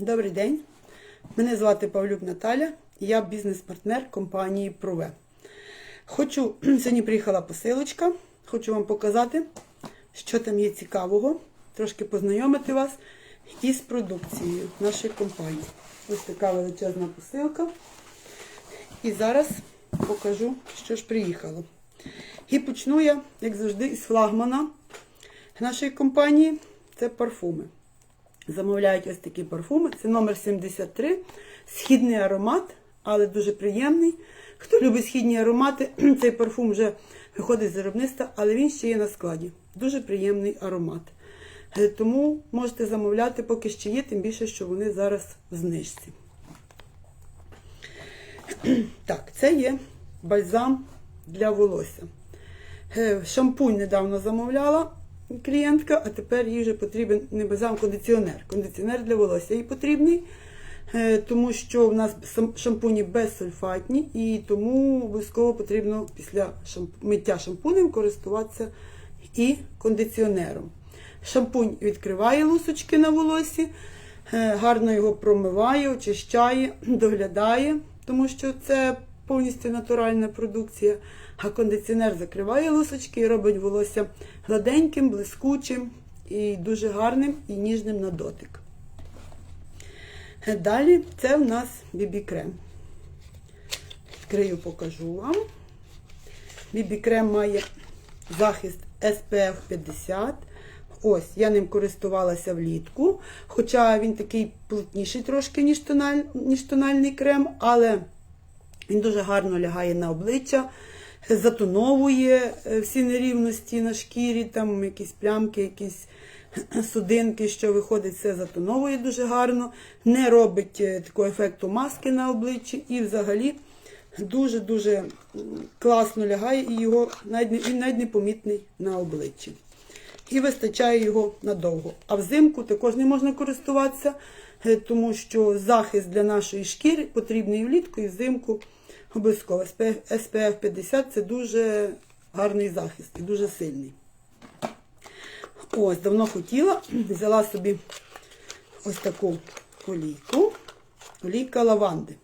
Добрий день. Мене звати Павлюк Наталя, я бізнес-партнер компанії Прове. Хочу, сьогодні приїхала посилочка, хочу вам показати, що там є цікавого, трошки познайомити вас із продукцією нашої компанії. Ось така величезна посилка. І зараз покажу, що ж приїхало. І почну я, як завжди, із флагмана нашої компанії. Це парфуми. Замовляють ось такі парфуми. Це номер 73. Східний аромат, але дуже приємний. Хто любить східні аромати, цей парфум вже виходить з виробництва, але він ще є на складі. Дуже приємний аромат. Е, Тому можете замовляти, поки ще є, тим більше, що вони зараз в знижці. Так, це є бальзам для волосся. Е, Шампунь недавно замовляла клієнтка, а тепер їй вже потрібен не бальзам, кондиціонер. Кондиціонер для волосся їй потрібний, е, тому що в нас шампуні безсульфатні, і тому обов'язково потрібно після миття шампунем користуватися і кондиціонером. Шампунь відкриває лусочки на волосі, е, гарно його промиває, очищає, доглядає, тому що це повністю натуральна продукція. А кондиціонер закриває лусочки і робить волосся гладеньким, блискучим і дуже гарним і ніжним на дотик. Далі це в нас бібі-крем. Відкрию, покажу вам. Бібі-крем має захист SPF 50. Ось, я ним користувалася влітку. Хоча він такий плотніший трошки, ніж, тональ, ніж тональний крем, але він дуже гарно лягає на обличчя, затоновує е, всі нерівності на шкірі, там якісь плямки, якісь судинки, що виходить, все затоновує дуже гарно, не робить е, такого ефекту маски на обличчі і взагалі дуже-дуже класно лягає і його навіть він навіть не помітний на обличчі. І вистачає його надовго. А взимку також не можна користуватися, е, тому що захист для нашої шкіри потрібний влітку, і взимку обов'язково. SPF 50 це дуже гарний захист і дуже сильний. Ось, давно хотіла, взяла собі ось таку олійку. Олійка лаванди.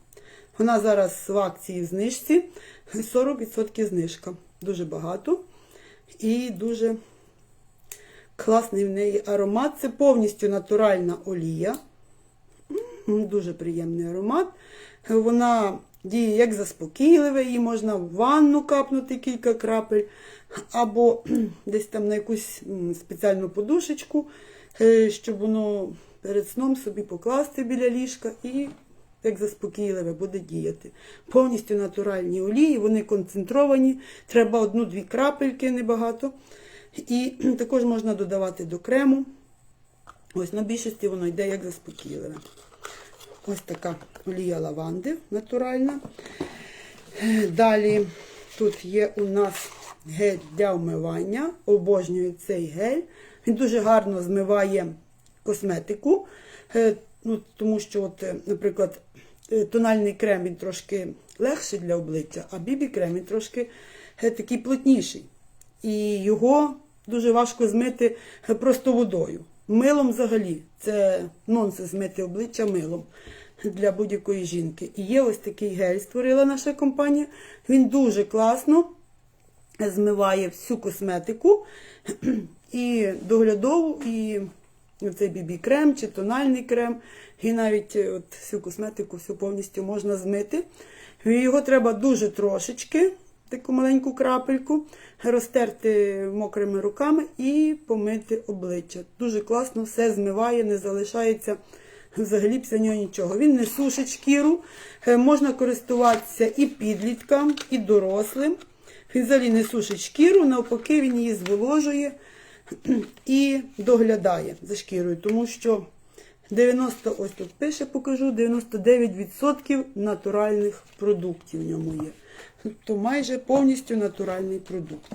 Вона зараз в акції в знижці. 40% знижка. Дуже багато. І дуже класний в неї аромат. Це повністю натуральна олія. М, Дуже приємний аромат. Вона діє як заспокійливе, її можна в ванну капнути кілька крапель, або десь там на якусь спеціальну подушечку, е, щоб воно перед сном собі покласти біля ліжка і як заспокійливе буде діяти. Повністю натуральні олії, вони концентровані, треба одну-дві крапельки, небагато. І також можна додавати до крему. Ось на більшості воно йде як заспокійливе. Ось така олія лаванди натуральна. Далі тут є у нас гель для вмивання. Обожнюю цей гель. Він дуже гарно змиває косметику. Е, Ну, тому що, от, е, наприклад, е, тональний крем він трошки легший для обличчя, а бібі-крем він трошки такий плотніший. І його дуже важко змити просто водою. Милом взагалі це нонсенс змити обличчя милом для будь-якої жінки. І є ось такий гель, створила наша компанія. Він дуже класно змиває всю косметику і доглядову, і цей бібі-крем чи тональний крем, і навіть е, от всю косметику всю повністю можна змити. Його треба дуже трошечки, таку маленьку крапельку, розтерти мокрими руками і помити обличчя. Дуже класно все змиває, не залишається взагалі після нього нічого. Він не сушить шкіру, е, можна користуватися і підліткам, і дорослим. Він взагалі не сушить шкіру, навпаки, він її зволожує і доглядає за шкірою, тому що 90, ось тут пише, покажу, 99% натуральних продуктів в ньому є. Тобто майже повністю натуральний продукт.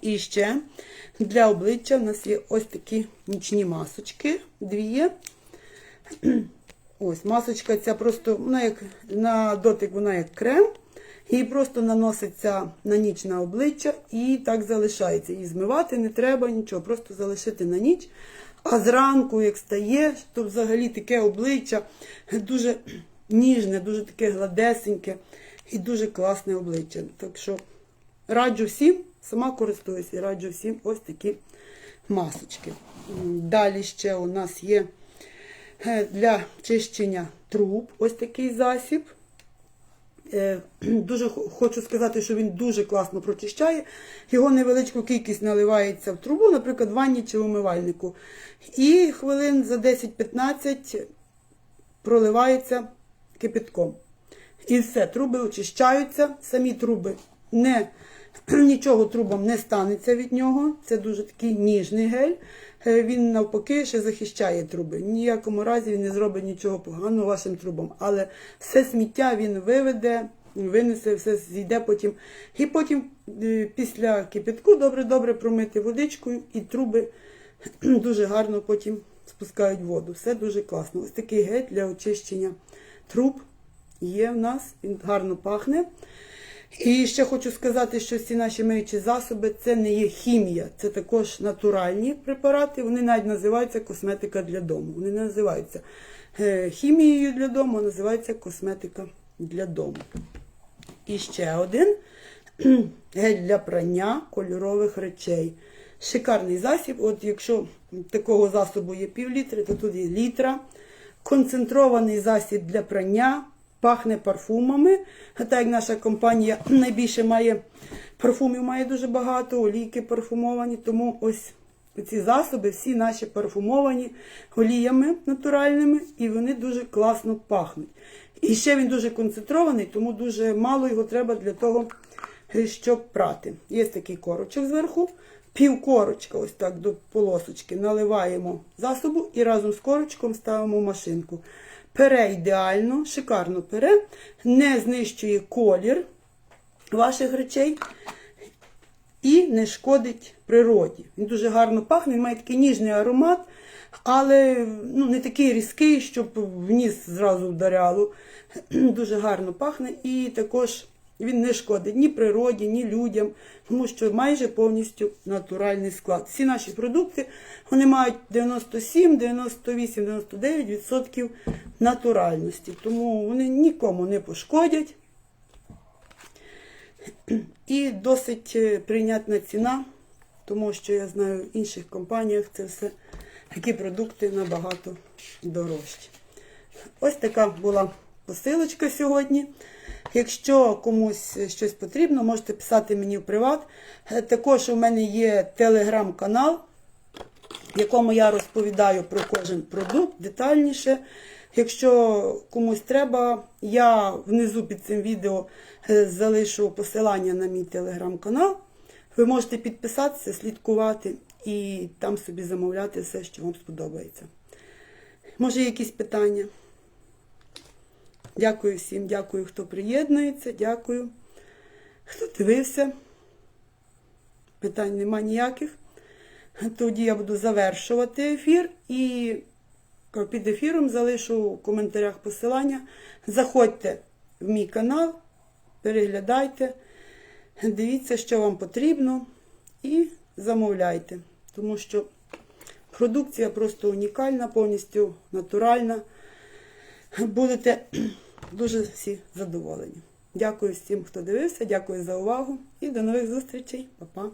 І ще для обличчя в нас є ось такі нічні масочки. Дві є. Ось, масочка ця просто, вона як на дотик, вона як крем. Її просто наноситься на ніч на обличчя і так залишається. Її змивати не треба нічого, просто залишити на ніч. А зранку, як стаєш, то взагалі таке обличчя дуже ніжне, дуже таке гладесеньке і дуже класне обличчя. Так що раджу всім, сама користуюся і раджу всім ось такі масочки. Далі ще у нас є е, для чищення труб ось такий засіб. Е, Дуже хочу сказати, що він дуже класно прочищає. Його невеличку кількість наливається в трубу, наприклад, в ванні чи в умивальнику. І хвилин за 10-15 проливається кипятком. І все, труби очищаються, самі труби не, нічого трубам не станеться від нього. Це дуже такий ніжний гель. Е, Він навпаки ще захищає труби. Ніякому разі він не зробить нічого поганого вашим трубам. Але все сміття він виведе, винесе, все зійде потім. І потім е, після кипятку добре-добре промити водичкою і труби дуже гарно потім спускають воду. Все дуже класно. Ось такий гель для очищення труб є в нас, він гарно пахне. І ще хочу сказати, що ці наші миючі засоби це не є хімія, це також натуральні препарати. Вони навіть називаються косметика для дому. Вони не називаються е, хімією для дому, а називаються косметика для дому. І ще один гель для прання кольорових речей. Шикарний засіб. От якщо такого засобу є пів літри, то тут є літра. Концентрований засіб для прання, пахне парфумами. Так як наша компанія найбільше має парфумів, має дуже багато, олійки парфумовані, тому ось ці засоби всі наші парфумовані оліями натуральними, і вони дуже класно пахнуть. І ще він дуже концентрований, тому дуже мало його треба для того, щоб прати. Є такий корочок зверху, пів корочка, ось так до полосочки, наливаємо засобу і разом з корочком ставимо в машинку. Пере ідеально, шикарно пере, не знищує колір ваших речей і не шкодить природі. Він дуже гарно пахне, він має такий ніжний аромат, але ну, не такий різкий, щоб в ніс зразу вдаряло. Дуже гарно пахне і також він не шкодить ні природі, ні людям, тому що майже повністю натуральний склад. Всі наші продукти вони мають 97, 98, 99% натуральності, тому вони нікому не пошкодять. І досить е, прийнятна ціна, тому що я знаю в інших компаніях це все такі продукти набагато дорожчі. Ось така була посилочка сьогодні. Якщо комусь щось потрібно, можете писати мені в приват. Е, Також у мене є телеграм-канал, в якому я розповідаю про кожен продукт детальніше. Якщо комусь треба, я внизу під цим відео е, залишу посилання на мій телеграм-канал. Ви можете підписатися, слідкувати і там собі замовляти все, що вам сподобається. Може, якісь питання? Дякую всім, дякую, хто приєднується, дякую. Хто дивився? Питань нема ніяких. Тоді я буду завершувати ефір і під ефіром залишу в коментарях посилання. Заходьте в мій канал, переглядайте, дивіться, що вам потрібно, і замовляйте. Тому що продукція просто унікальна, повністю натуральна. Будете дуже всі задоволені. Дякую всім, хто дивився, дякую за увагу і до нових зустрічей. Па-па.